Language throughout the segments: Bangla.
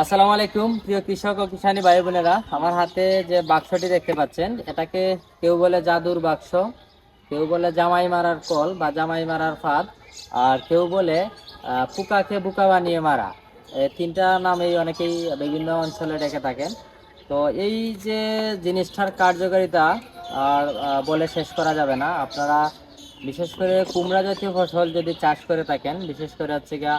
আসসালামু আলাইকুম, প্রিয় কৃষক ও কিষানী ভাই বোনেরা আমার হাতে যে বাক্সটি দেখতে পাচ্ছেন, এটাকে কেউ বলে জাদুর বাক্স, কেউ বলে জামাই মারার কল বা জামাই মারার ফাঁদ, আর কেউ বলে পোকাকে বোকা বানিয়ে মারা। তিনটা নামেই অনেকেই বিভিন্ন অঞ্চলে ডেকে থাকেন। তো এই যে জিনিসটার কার্যকারিতা আর বলে শেষ করা যাবে না। আপনারা বিশেষ করে কুমড়া জাতীয় ফসল যদি চাষ করে থাকেন, বিশেষ করে হচ্ছে গিয়া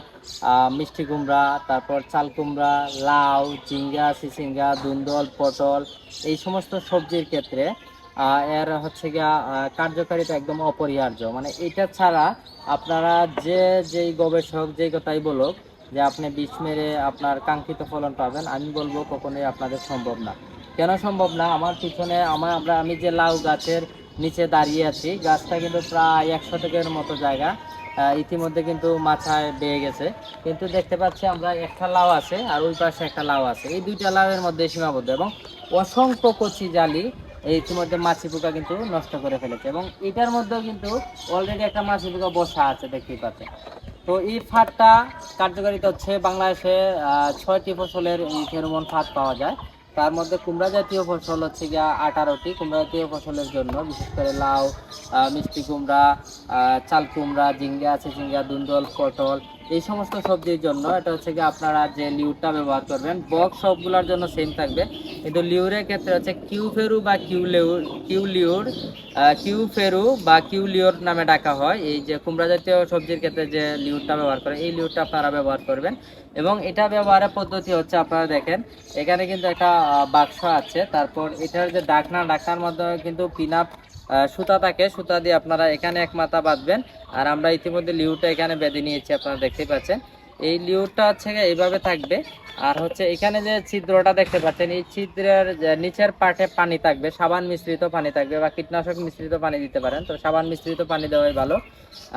মিষ্টি কুমড়া, তারপর চাল কুমড়া, লাউ চিংড়া চিচিঙ্গা দুন্দল, পটল, এই সমস্ত সবজির ক্ষেত্রে এর হচ্ছে গিয়া কার্যকারিতা একদম অপরিহার্য। মানে এটা ছাড়া আপনারা যে, যেই গবেষক, যেই কথাই বলুক, যে আপনি বিষ মেরে আপনার কাঙ্ক্ষিত ফলন পাবেন, আমি বলব কখনোই আপনাদের সম্ভব না। কেন সম্ভব না? আমার পিছনে, আমার, আমরা, আমি যে লাউ গাছের নিচে দাঁড়িয়ে আছি। গাছটা কিন্তু প্রায় একশো শতকের মতো জায়গা। ইতিমধ্যে কিন্তু মাথায় বেয়ে গেছে। কিন্তু দেখতে পাচ্ছি আমরা একটা লাউ আছে আর ওই পাশে একটা লাউ আছে। এই দুইটা লাউয়ের মধ্যে সীমাবদ্ধ এবং অসংখ্য কচি জালি ইতিমধ্যে মাছি পোকা কিন্তু নষ্ট করে ফেলেছে এবং এটার মধ্যেও কিন্তু অলরেডি একটা মাছি পোকা বসা আছে, দেখতেই পাচ্ছেন। তো এই ফাঁদটা কার্যকারিতা হচ্ছে বাংলাদেশে ছয়টি ফসলের ফেরোমন ফাঁদ পাওয়া যায়। তার মধ্যে কুমড়া জাতীয় ফসল হচ্ছে গিয়া আঠারোটি কুমড়া জাতীয় ফসলের জন্য, বিশেষ করে লাউ মিষ্টি কুমড়া চাল কুমড়া, ঝিঙ্গা চিঝিঙ্গা দুন্দল, পটল, এই সমস্ত সবজির জন্য। এটা হচ্ছে গিয়ে আপনারা যে লিউডটা ব্যবহার করবেন, বক্স সবগুলোর জন্য সেম থাকবে। কিন্তু লিউরের ক্ষেত্রে হচ্ছে কিউ ফেরু বা কিউ কিউ আহ, কিউ ফেরু বা কিউ লিওর নামে ডাকা হয়। এই যে কুমড়া জাতীয় সবজির ক্ষেত্রে যে লিউরটা ব্যবহার করে এই লিউরটা আপনারা ব্যবহার করবেন। এবং এটা ব্যবহারের পদ্ধতি হচ্ছে আপনারা দেখেন এখানে কিন্তু একটা বাক্স আছে। তারপর এটার যে ডাকনা ডাকনার মধ্যে কিন্তু পিনাপ সুতা থাকে। সুতা দিয়ে আপনারা এখানে এক মাথা বাঁধবেন। আর আমরা ইতিমধ্যে লিউটা এখানে বেঁধে নিয়েছি আপনারা দেখতেই পাচ্ছেন। এই লিউটা হচ্ছে এইভাবে থাকবে। আর হচ্ছে এখানে যে ছিদ্রটা দেখতে পাচ্ছেন, এই ছিদ্রের নিচের পাটে পানি থাকবে, সাবান মিশ্রিত পানি থাকবে বা কীটনাশক মিশ্রিত পানি দিতে পারেন। তো সাবান মিশ্রিত পানি দেওয়াই ভালো।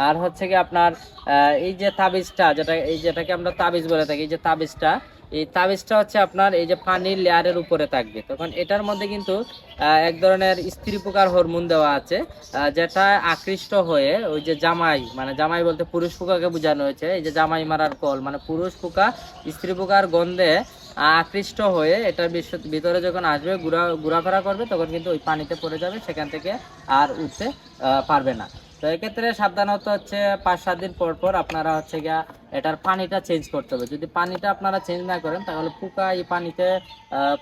আর হচ্ছে কি আপনার এই যে তাবিজটা, যেটা, এই যেটাকে আমরা তাবিজ বলে থাকি, এই যে তাবিজটা এই তাবিজটা হচ্ছে আপনার এই যে পানির লেয়ারের উপরে থাকবে। তখন এটার মধ্যে কিন্তু এক ধরনের স্ত্রী পোকার হরমোন দেওয়া আছে যেটা আকৃষ্ট হয়ে ওই যে জামাই মানে জামাই বলতে পুরুষ পোকাকে বোঝানো হয়েছে, এই যে জামাই মারার কল মানে পুরুষ পোকা স্ত্রী পোকার গন্ধে আকৃষ্ট হয়ে এটার ভিতরে যখন আসবে ঘুরা ঘোরাফেরা করবে, তখন কিন্তু ওই পানিতে পড়ে যাবে, সেখান থেকে আর উঠতে পারবে না। তো এক্ষেত্রে সাবধানত হচ্ছে পাঁচ সাত দিন পর পর আপনারা হচ্ছে গিয়া এটার পানিটা চেঞ্জ করতে হবে। যদি পানিটা আপনারা চেঞ্জ না করেন, তাহলে পোকা এই পানিতে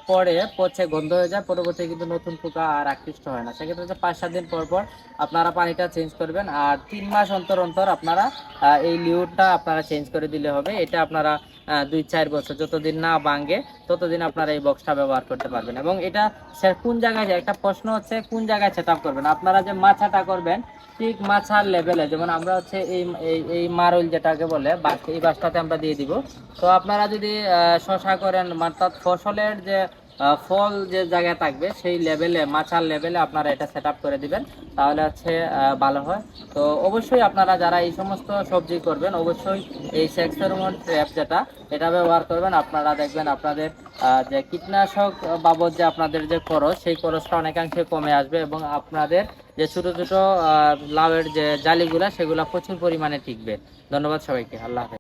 পড়ে, পচে, গন্ধ হয়ে যায়। পরবর্তী কিন্তু নতুন পোকা আর আকৃষ্ট হয় না। সেক্ষেত্রে হচ্ছে পাঁচ সাত দিন পর পর আপনারা পানিটা চেঞ্জ করবেন। আর তিন মাস অন্তর অন্তর আপনারা এই লিউরটা আপনারা চেঞ্জ করে দিলে হবে। এটা আপনারা দুই চার বছর যতদিন না ভাঙে, ততদিন আপনারা এই বক্সটা ব্যবহার করতে পারবেন। এবং এটা সে- কোন জায়গায় একটা প্রশ্ন হচ্ছে, কোন জায়গায় সেট করবেন? আপনারা যে মাছাটা করবেন, ঠিক মাছার লেভেলে যেমন আমরা হচ্ছে এই, এই- মারুল যেটাকে বলে বাস এই বাসটাতে আমরা দিয়ে দিব। তো আপনারা যদি শশা করেন অর্থাৎ ফসলের যে ফল যে জায়গায় থাকবে, সেই লেভেলে মাছার লেভেলে আপনারা এটা সেট করে দিবেন। তাহলে হচ্ছে ভালো হয়। তো অবশ্যই আপনারা যারা এই সমস্ত সবজি করবেন, অবশ্যই এই সেক্সরমন ট্র্যাপ যেটা, এটা ব্যবহার করবেন। আপনারা দেখবেন আপনাদের যে কীটনাশক বাবদ যে আপনাদের যে খরচ, সেই খরচটা অনেকাংশে কমে আসবে এবং আপনাদের যে ছোট ছোট লাউয়ের যে জালিগুলা, সেগুলা প্রচুর পরিমাণে টিকবে। ধন্যবাদ সবাইকে। আল্লাহ